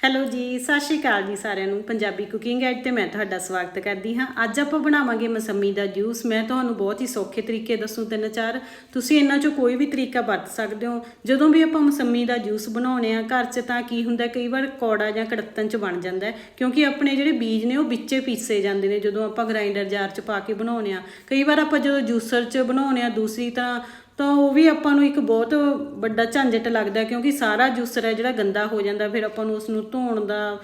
Hello ਜੀ, ਸਤਿ ਸ਼੍ਰੀ ਅਕਾਲ ਜੀ ਸਾਰਿਆਂ ਨੂੰ। ਪੰਜਾਬੀ ਕੁਕਿੰਗ ਐਡ ਤੇ ਮੈਂ ਤੁਹਾਡਾ ਸਵਾਗਤ ਕਰਦੀ ਹਾਂ। ਅੱਜ ਆਪਾਂ ਬਣਾਵਾਂਗੇ ਮਸੰਮੀ ਦਾ ਜੂਸ ਮੈਂ ਤੁਹਾਨੂੰ ਬਹੁਤ ਹੀ ਸੌਖੇ ਤਰੀਕੇ ਦੱਸੂ ਤਿੰਨ ਚਾਰ। ਤੁਸੀਂ ਇਹਨਾਂ ਚੋਂ ਕੋਈ ਵੀ ਤਰੀਕਾ ਵਰਤ ਸਕਦੇ ਹੋ। ਜਦੋਂ ਵੀ ਆਪਾਂ ਮਸੰਮੀ ਦਾ ਜੂਸ ਬਣਾਉਣੇ ਆ ਘਰ 'ਚ ਤਾਂ ਕੀ ਹੁੰਦਾ, ਕਈ ਵਾਰ ਕੌੜਾ ਜਾਂ ਕੜੱਤਨ 'ਚ ਬਣ ਜਾਂਦਾ ਕਿਉਂਕਿ ਆਪਣੇ ਜਿਹੜੇ ਬੀਜ ਨੇ, ਉਹ ਵਿੱਚੇ ਪੀਸੇ ਜਾਂਦੇ ਨੇ। ਜਦੋਂ ਆਪਾਂ ਗ੍ਰਾਈਂਡਰ ਜਾਰ 'ਚ ਪਾ ਕੇ ਬਣਾਉਣੇ ਆ ਕਈ ਵਾਰ ਆਪਾਂ ਜਦੋਂ ਜੂਸਰ 'ਚ ਬਣਾਉਣੇ ਆ ਦੂਸਰੀ ਤਰ੍ਹਾਂ ਤਾਂ ਉਹ ਵੀ ਆਪਾਂ ਨੂੰ ਇੱਕ ਬਹੁਤ ਵੱਡਾ ਝੰਜਟ ਲੱਗਦਾ ਕਿਉਂਕਿ ਸਾਰਾ ਜੂਸਰ ਹੈ ਜਿਹੜਾ ਗੰਦਾ ਹੋ ਜਾਂਦਾ, ਫਿਰ ਆਪਾਂ ਨੂੰ ਉਸ ਨੂੰ ਧੋਣ ਦਾ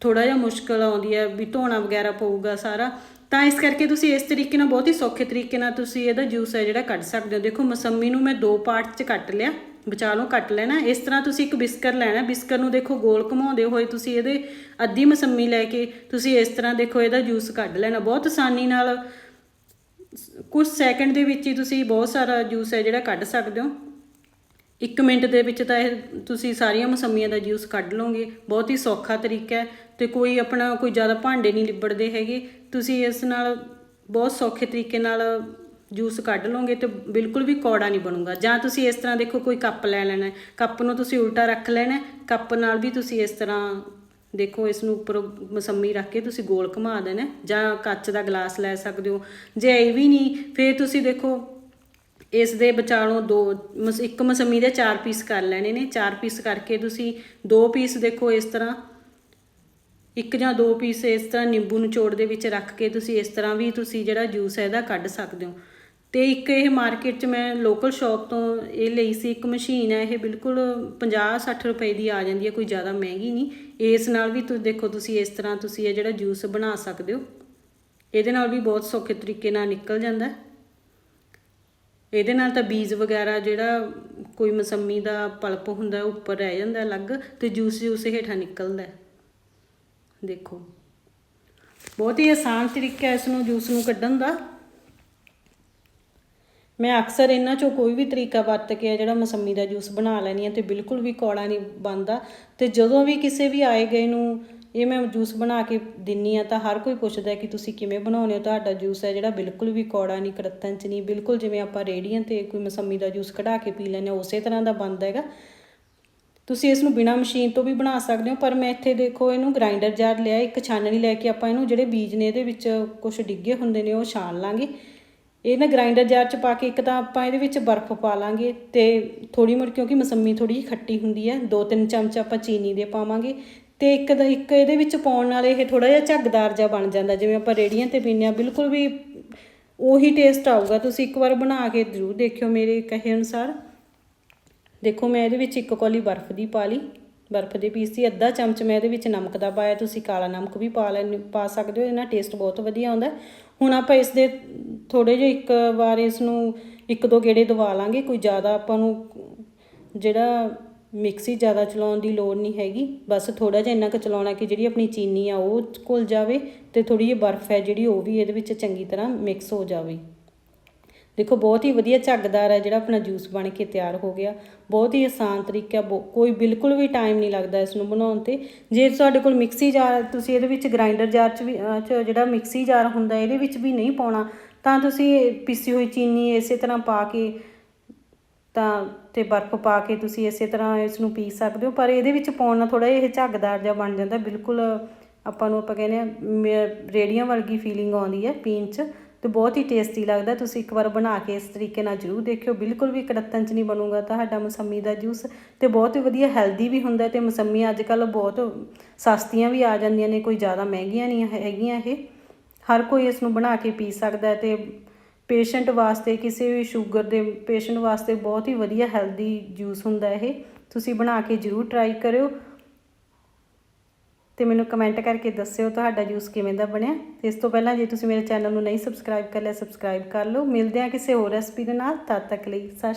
ਥੋੜਾ ਜਿਹਾ ਮੁਸ਼ਕਲ ਆਉਂਦੀ ਹੈ ਵੀ ਧੋਣਾ ਵਗੈਰਾ ਪਊਗਾ ਸਾਰਾ। ਤਾਂ ਇਸ ਕਰਕੇ ਤੁਸੀਂ ਇਸ ਤਰੀਕੇ ਨਾਲ ਬਹੁਤ ਹੀ ਸੌਖੇ ਤਰੀਕੇ ਨਾਲ ਤੁਸੀਂ ਇਹਦਾ ਜੂਸ ਹੈ ਜਿਹੜਾ ਕੱਢ ਸਕਦੇ ਹੋ। ਦੇਖੋ ਮਸੰਮੀ ਨੂੰ ਮੈਂ ਦੋ ਪਾਰਟ 'ਚ ਕੱਟ ਲਿਆ ਵਿਚਾਲੋਂ ਕੱਟ ਲੈਣਾ। ਇਸ ਤਰ੍ਹਾਂ ਤੁਸੀਂ ਇੱਕ ਬਿਸਕਰ ਲੈਣਾ, ਬਿਸਕਰ ਨੂੰ ਦੇਖੋ ਗੋਲ ਘੁਮਾਉਂਦੇ ਹੋਏ ਤੁਸੀਂ ਇਹਦੇ ਅੱਧੀ ਮਸੰਮੀ ਲੈ ਕੇ ਤੁਸੀਂ ਇਸ ਤਰ੍ਹਾਂ ਦੇਖੋ ਇਹਦਾ ਜੂਸ ਕੱਢ ਲੈਣਾ। ਬਹੁਤ ਆਸਾਨੀ ਨਾਲ ਕੁਝ ਸੈਕਿੰਡ ਦੇ ਵਿੱਚ ਹੀ ਤੁਸੀਂ ਬਹੁਤ ਸਾਰਾ ਜੂਸ ਹੈ ਜਿਹੜਾ ਕੱਢ ਸਕਦੇ ਹੋ। 1 ਮਿੰਟ ਦੇ ਵਿੱਚ ਤਾਂ ਇਹ ਤੁਸੀਂ ਸਾਰੀਆਂ ਮਸੰਮੀਆਂ ਦਾ ਜੂਸ ਕੱਢ ਲਓਗੇ। ਬਹੁਤ ਹੀ ਸੌਖਾ ਤਰੀਕਾ ਹੈ ਤੇ ਕੋਈ ਆਪਣਾ ਕੋਈ ਜ਼ਿਆਦਾ ਭਾਂਡੇ ਨਹੀਂ ਲਿਬੜਦੇ ਹੈਗੇ। ਤੁਸੀਂ ਇਸ ਨਾਲ ਬਹੁਤ ਸੌਖੇ ਤਰੀਕੇ ਨਾਲ ਜੂਸ ਕੱਢ ਲਓਗੇ ਤੇ ਬਿਲਕੁਲ ਵੀ ਕੌੜਾ ਨਹੀਂ ਬਣੂਗਾ। ਜਾਂ ਤੁਸੀਂ ਇਸ ਤਰ੍ਹਾਂ ਦੇਖੋ ਕੋਈ ਕੱਪ ਲੈ ਲੈਣਾ ਕੱਪ ਨੂੰ ਤੁਸੀਂ ਉਲਟਾ ਰੱਖ ਲੈਣਾ ਕੱਪ ਨਾਲ ਵੀ ਤੁਸੀਂ ਇਸ ਤਰ੍ਹਾਂ ਦੇਖੋ ਇਸ ਨੂੰ ਉੱਪਰ ਮਸੰਮੀ ਰੱਖ ਕੇ ਤੁਸੀਂ ਗੋਲ ਘੁਮਾ ਦੇਣਾ ਜਾਂ ਕੱਚ ਦਾ ਗਲਾਸ ਲੈ ਸਕਦੇ ਹੋ। ਜੇ ਇਹ ਵੀ ਨਹੀਂ, ਫਿਰ ਤੁਸੀਂ ਦੇਖੋ, ਇਸ ਦੇ ਵਿਚਾਲੋਂ ਦੋ ਮਸ- ਇੱਕ ਮਸੰਮੀ ਦੇ ਚਾਰ ਪੀਸ ਕਰ ਲੈਣੇ ਨੇ। ਚਾਰ ਪੀਸ ਕਰਕੇ ਤੁਸੀਂ ਦੋ ਪੀਸ ਦੇਖੋ ਇਸ ਤਰ੍ਹਾਂ। ਇੱਕ ਜਾਂ ਦੋ ਪੀਸ ਇਸ ਤਰ੍ਹਾਂ ਨਿੰਬੂ ਨਿਚੋੜ ਦੇ ਵਿੱਚ ਰੱਖ ਕੇ ਤੁਸੀਂ ਇਸ ਤਰ੍ਹਾਂ ਵੀ ਤੁਸੀਂ ਜਿਹੜਾ ਜੂਸ ਹੈ ਇਹਦਾ ਕੱਢ ਸਕਦੇ ਹੋ। ਤੇ ਇੱਕ ਇਹ ਮਾਰਕੀਟ 'ਚ ਮੈਂ ਲੋਕਲ ਸ਼ਾਪ ਤੋਂ ਇਹ ਲਈ ਸੀ, ਇੱਕ ਮਸ਼ੀਨ ਹੈ, ਇਹ ਬਿਲਕੁਲ 50-60 ਰੁਪਏ ਦੀ ਆ ਜਾਂਦੀ ਹੈ, ਕੋਈ ਜ਼ਿਆਦਾ ਮਹਿੰਗੀ ਨਹੀਂ। ਇਸ ਨਾਲ ਵੀ ਤੁਸੀਂ ਦੇਖੋ ਤੁਸੀਂ ਇਸ ਤਰ੍ਹਾਂ ਤੁਸੀਂ ਇਹ ਜਿਹੜਾ ਜੂਸ ਬਣਾ ਸਕਦੇ ਹੋ, ਇਹਦੇ ਨਾਲ ਵੀ ਬਹੁਤ ਸੌਖੇ ਤਰੀਕੇ ਨਾਲ ਨਿਕਲ ਜਾਂਦਾ ਇਹਦੇ ਨਾਲ ਤਾਂ ਬੀਜ ਵਗੈਰਾ ਜਿਹੜਾ ਕੋਈ ਮਸੰਮੀ ਦਾ ਪਲਪ ਹੁੰਦਾ ਉੱਪਰ ਰਹਿ ਜਾਂਦਾ ਅਲੱਗ ਤੇ ਜੂਸ ਜੂਸ ਹੇਠਾਂ ਨਿਕਲਦਾ ਦੇਖੋ। ਬਹੁਤ ਹੀ ਆਸਾਨ ਤਰੀਕਾ ਇਸ ਨੂੰ, ਜੂਸ ਨੂੰ ਕੱਢਣ ਦਾ। ਮੈਂ ਅਕਸਰ ਇਹਨਾਂ ਚੋਂ ਕੋਈ ਵੀ ਤਰੀਕਾ ਵਰਤ ਕੇ ਆ ਜਿਹੜਾ ਮਸੰਮੀ ਦਾ ਜੂਸ ਬਣਾ ਲੈਣੀ ਆ ਤੇ ਬਿਲਕੁਲ ਵੀ ਕੌੜਾ ਨਹੀਂ ਬਣਦਾ। ਤੇ ਜਦੋਂ ਵੀ ਕਿਸੇ ਵੀ ਆਏ ਗਏ ਨੂੰ ਇਹ ਮੈਂ ਜੂਸ ਬਣਾ ਕੇ ਦਿੰਨੀ ਆ ਤਾਂ ਹਰ ਕੋਈ ਪੁੱਛਦਾ ਕਿ ਤੁਸੀਂ ਕਿਵੇਂ ਬਣਾਉਂਦੇ ਹੋ? ਤੁਹਾਡਾ ਜੂਸ ਹੈ ਜਿਹੜਾ ਬਿਲਕੁਲ ਵੀ ਕੌੜਾ ਨਹੀਂ ਕੜੱਤਨ ਚ ਨਹੀਂ, ਬਿਲਕੁਲ ਜਿਵੇਂ ਆਪਾਂ ਰੇੜੀਆਂ ਤੇ ਕੋਈ ਮਸੰਮੀ ਦਾ ਜੂਸ ਕਢਾ ਕੇ ਪੀ ਲੈਂਦੇ ਹਾਂ, ਉਸੇ ਤਰ੍ਹਾਂ ਦਾ ਬਣਦਾ ਹੈਗਾ। ਤੁਸੀਂ ਇਸ ਨੂੰ ਬਿਨਾ ਮਸ਼ੀਨ ਤੋਂ ਵੀ ਬਣਾ ਸਕਦੇ ਹੋ, ਪਰ ਮੈਂ ਇੱਥੇ ਦੇਖੋ ਇਹਨੂੰ ਗ੍ਰਾਈਂਡਰ ਜਾਰ ਲਿਆ, ਇੱਕ ਛਾਨਣੀ ਲੈ ਕੇ ਆਪਾਂ ਇਹਨੂੰ ਜਿਹੜੇ ਬੀਜ ਨੇ ਇਹਦੇ ਵਿੱਚ ਕੁਝ ਡਿੱਗੇ ਹੁੰਦੇ ਨੇ ਉਹ ਛਾਣ ਲਾਂਗੇ। ਇਹ ਨਾ ਗ੍ਰਾਈਂਡਰ ਜਾਰ ਚ ਪਾ ਕੇ ਇੱਕ ਤਾਂ ਆਪਾਂ ਇਹਦੇ ਵਿੱਚ ਬਰਫ਼ ਪਾ ਲਾਂਗੇ ਤੇ ਥੋੜੀ ਮੁੜ ਕਿਉਂਕਿ ਮਸੰਮੀ ਥੋੜੀ ਜਿਹੀ ਖੱਟੀ ਹੁੰਦੀ ਹੈ, ਦੋ ਤਿੰਨ ਚਮਚ ਆਪਾਂ ਚੀਨੀ ਦੇ ਪਾਵਾਂਗੇ ਤੇ ਇੱਕ ਦਾ ਇੱਕ ਇਹਦੇ ਵਿੱਚ ਪਾਉਣ ਨਾਲ ਇਹ ਥੋੜਾ ਜਿਹਾ ਝੱਗਦਾਰ ਜਿਹਾ ਬਣ ਜਾਂਦਾ, ਜਿਵੇਂ ਆਪਾਂ ਰੇੜੀਆਂ ਤੇ ਪੀਂਦੇ ਹਾਂ, ਬਿਲਕੁਲ ਵੀ ਉਹੀ ਟੇਸਟ ਆਊਗਾ। ਤੁਸੀਂ ਇੱਕ ਵਾਰ ਬਣਾ ਕੇ ਜ਼ਰੂਰ ਦੇਖਿਓ ਮੇਰੇ ਕਹੇ ਅਨੁਸਾਰ। ਦੇਖੋ, ਮੈਂ ਇਹਦੇ ਵਿੱਚ ਇੱਕ ਕੌਲੀ ਬਰਫ਼ ਦੀ ਪਾ ਲਈ। ਬਰਫ਼ ਦੇ ਪੀਸ ਦੀ ਅੱਧਾ ਚਮਚ ਮੈਂ ਇਹਦੇ ਵਿੱਚ ਨਮਕ ਦਾ ਪਾਇਆ। ਤੁਸੀਂ ਕਾਲਾ ਨਮਕ ਵੀ ਪਾ ਲੈ ਪਾ ਸਕਦੇ ਹੋ ਇਹਨਾਂ ਟੇਸਟ ਬਹੁਤ ਵਧੀਆ ਆਉਂਦਾ। ਹੁਣ ਆਪਾਂ ਇਸ ਦੇ ਥੋੜੇ ਜਿਹਾ ਇੱਕ ਵਾਰ ਇਸ ਨੂੰ ਇੱਕ ਦੋ ਗੇੜੇ ਦਵਾ ਲਾਂਗੇ, ਕੋਈ ਜ਼ਿਆਦਾ ਆਪਾਂ ਨੂੰ ਜਿਹੜਾ ਮਿਕਸੀ ਜ਼ਿਆਦਾ ਚਲਾਉਣ ਦੀ ਲੋੜ ਨਹੀਂ ਹੈਗੀ। ਬਸ ਥੋੜਾ ਜਿਹਾ ਇੰਨਾ ਕੁ ਚਲਾਉਣਾ ਕਿ ਜਿਹੜੀ ਆਪਣੀ ਚੀਨੀ ਆ ਉਹ ਘੁਲ ਜਾਵੇ ਤੇ ਥੋੜੀ ਜਿਹੀ ਬਰਫ਼ ਹੈ ਜਿਹੜੀ ਉਹ ਵੀ ਇਹਦੇ ਵਿੱਚ ਚੰਗੀ ਤਰ੍ਹਾਂ ਮਿਕਸ ਹੋ ਜਾਵੇ। ਦੇਖੋ, ਬਹੁਤ ਹੀ ਵਧੀਆ ਝੱਗਦਾਰ ਹੈ ਜਿਹੜਾ ਆਪਣਾ ਜੂਸ ਬਣ ਕੇ ਤਿਆਰ ਹੋ ਗਿਆ। ਬਹੁਤ ਹੀ ਆਸਾਨ ਤਰੀਕਾ ਬਹੁ- ਕੋਈ ਬਿਲਕੁਲ ਵੀ ਟਾਈਮ ਨਹੀਂ ਲੱਗਦਾ ਇਸ ਨੂੰ ਬਣਾਉਣ ਤੇ। ਜੇ ਤੁਹਾਡੇ ਕੋਲ ਮਿਕਸੀ ਜਾਰ ਤੁਸੀਂ ਇਹਦੇ ਵਿੱਚ ਗ੍ਰਾਈਂਡਰ ਜਾਰ ਚ ਵੀ ਜਿਹੜਾ ਮਿਕਸੀ ਜਾਰ ਹੁੰਦਾ, ਇਹਦੇ ਵਿੱਚ ਵੀ ਨਹੀਂ ਪਾਉਣਾ, ਤਾਂ ਤੁਸੀਂ ਪੀਸੀ ਹੋਈ ਚੀਨੀ ਇਸੇ ਤਰ੍ਹਾਂ ਪਾ ਕੇ, ਤਾਂ, ਤੇ ਬਰਫ਼ ਪਾ ਕੇ ਤੁਸੀਂ ਇਸੇ ਤਰ੍ਹਾਂ ਇਸ ਨੂੰ ਪੀ ਸਕਦੇ ਹੋ। ਪਰ ਇਹਦੇ ਵਿੱਚ ਪਾਉਣ ਨਾਲ ਥੋੜਾ ਇਹ ਝੱਗਦਾਰ ਜਿਹਾ ਬਣ ਜਾਂਦਾ। ਬਿਲਕੁਲ ਆਪਾਂ ਨੂੰ ਆਪਾਂ ਕਹਿੰਦੇ ਆ ਮ- ਰੇੜੀਆਂ ਵਰਗੀ ਫੀਲਿੰਗ ਆਉਂਦੀ ਹੈ ਪੀਣ 'ਚ। ਤੇ ਬਹੁਤ ਹੀ ਟੇਸਟੀ ਲੱਗਦਾ। ਤੁਸੀਂ ਇੱਕ ਵਾਰ ਬਣਾ ਕੇ ਇਸ ਤਰੀਕੇ ਨਾਲ ਜ਼ਰੂਰ ਦੇਖਿਓ। ਬਿਲਕੁਲ ਵੀ ਕੜੱਤਨ 'ਚ ਨਹੀਂ ਬਣੂਗਾ ਤੁਹਾਡਾ ਮਸੰਮੀ ਦਾ ਜੂਸ ਤੇ ਬਹੁਤ ਹੀ ਵਧੀਆ ਹੈਲਦੀ ਵੀ ਹੁੰਦਾ ਤੇ ਮਸੰਮੀ ਅੱਜ ਕੱਲ ਬਹੁਤ ਸਸਤੀਆਂ ਵੀ ਆ ਜਾਂਦੀਆਂ ਨੇ, ਕੋਈ ਜ਼ਿਆਦਾ ਮਹਿੰਗੀਆਂ ਨਹੀਂ ਹੈਗੀਆਂ ਇਹ। ਹਰ ਕੋਈ ਇਸ ਨੂੰ ਬਣਾ ਕੇ ਪੀ ਸਕਦਾ ਹੈ ਤੇ ਪੇਸ਼ੈਂਟ ਵਾਸਤੇ, ਕਿਸੇ ਵੀ ਸ਼ੂਗਰ ਦੇ ਪੇਸ਼ੈਂਟ ਵਾਸਤੇ ਬਹੁਤ ਹੀ ਵਧੀਆ ਹੈਲਦੀ ਜੂਸ ਹੁੰਦਾ ਇਹ। ਤੁਸੀਂ ਬਣਾ ਕੇ ਜ਼ਰੂਰ ਟਰਾਈ ਕਰਿਓ। ਤੇ ਮੈਨੂੰ ਕਮੈਂਟ ਕਰਕੇ ਦੱਸਿਓ ਤੁਹਾਡਾ ਜੂਸ ਕਿਵੇਂ ਦਾ ਬਣਿਆ। ਤੇ ਇਸ ਤੋਂ ਪਹਿਲਾਂ ਜੇ ਤੁਸੀਂ ਮੇਰੇ ਚੈਨਲ ਨੂੰ ਨਹੀਂ ਸਬਸਕ੍ਰਾਈਬ ਕਰ ਲਿਆ ਸਬਸਕ੍ਰਾਈਬ ਕਰ ਲਓ। ਮਿਲਦੇ ਹਾਂ ਕਿਸੇ ਹੋਰ ਰੈਸਪੀ ਦੇ ਨਾਲ। ਤਦ ਤੱਕ ਲਈ ਸਤਿ